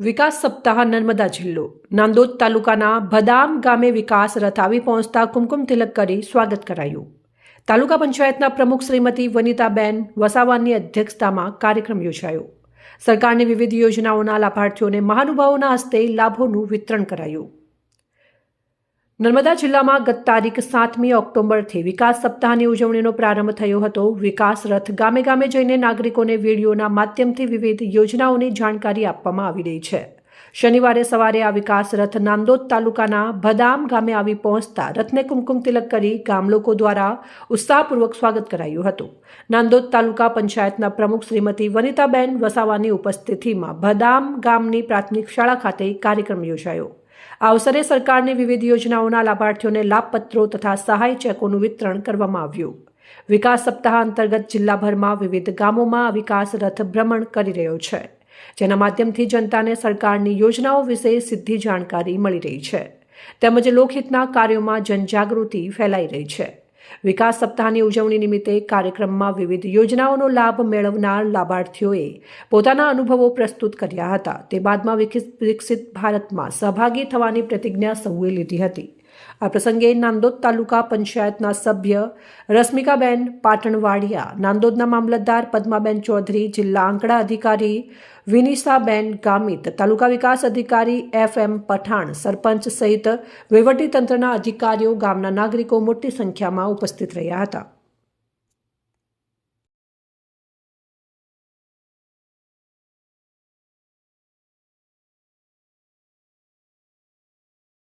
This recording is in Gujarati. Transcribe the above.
વિકાસ સપ્તાહ નર્મદા જિલ્લો. નાંદોદ તાલુકાના ભદામ ગામે વિકાસ રથ આવી પહોંચતા કુમકુમ તિલક કરી સ્વાગત કરાયું. તાલુકા પંચાયતના પ્રમુખ શ્રીમતી વનિતાબેન વસાવાની અધ્યક્ષતામાં કાર્યક્રમ યોજાયો. સરકારની વિવિધ યોજનાઓના લાભાર્થીઓને મહાનુભાવોના હસ્તે લાભોનું વિતરણ કરાયું. નર્મદા જિલ્લામાં ગત તારીખ સાતમી ઓક્ટોબરથી વિકાસ સપ્તાહની ઉજવણીનો પ્રારંભ થયો હતો. વિકાસ રથ ગામે ગામે જઈને નાગરિકોને વિડીયોના માધ્યમથી વિવિધ યોજનાઓની જાણકારી આપવામાં આવી રહી છે. શનિવારે સવારે આ વિકાસ રથ નાંદોદ તાલુકાના ભદામ ગામે આવી પહોંચતા રથને કુમકુમ તિલક કરી ગામ લોકો દ્વારા ઉત્સાહપૂર્વક સ્વાગત કરાયું હતું. નાંદોદ તાલુકા પંચાયતના પ્રમુખ શ્રીમતી વનિતાબેન વસાવાની ઉપસ્થિતિમાં ભદામ ગામની પ્રાથમિક શાળા ખાતે કાર્યક્રમ યોજાયો. આ અવસરે સરકારની વિવિધ યોજનાઓના લાભાર્થીઓને લાભપત્રો તથા સહાય ચેકોનું વિતરણ કરવામાં આવ્યું. વિકાસ સપ્તાહ અંતર્ગત જિલ્લાભરમાં વિવિધ ગામોમાં વિકાસ રથ ભ્રમણ કરી રહ્યો છે, જેના માધ્યમથી જનતાને સરકારની યોજનાઓ વિશે સીધી જાણકારી મળી રહી છે. તેમજ લોકહિતના કાર્યોમાં જનજાગૃતિ ફેલાઈ રહી છે. વિકાસ સપ્તાહની ઉજવણી નિમિત્તે કાર્યક્રમમાં વિવિધ યોજનાઓનો લાભ મેળવનાર લાભાર્થીઓએ પોતાના અનુભવો પ્રસ્તુત કર્યા હતા. તે બાદમાં વિકસિત ભારતમાં સહભાગી થવાની પ્રતિજ્ઞા સૌએ લીધી હતી. આ પ્રસંગે નાંદોદ તાલુકા પંચાયતના સભ્ય રશ્મિકાબેન પાટણવાડિયા, નાંદોદના મામલતદાર પદ્માબેન ચૌધરી, જિલ્લા આંકડા અધિકારી વિનિસાબેન ગામિત, તાલુકા વિકાસ અધિકારી એફ એમ પઠાણ, સરપંચ સહિત વહીવટીતંત્રના અધિકારીઓ ગામના નાગરિકો મોટી સંખ્યામાં ઉપસ્થિત રહ્યા હતા.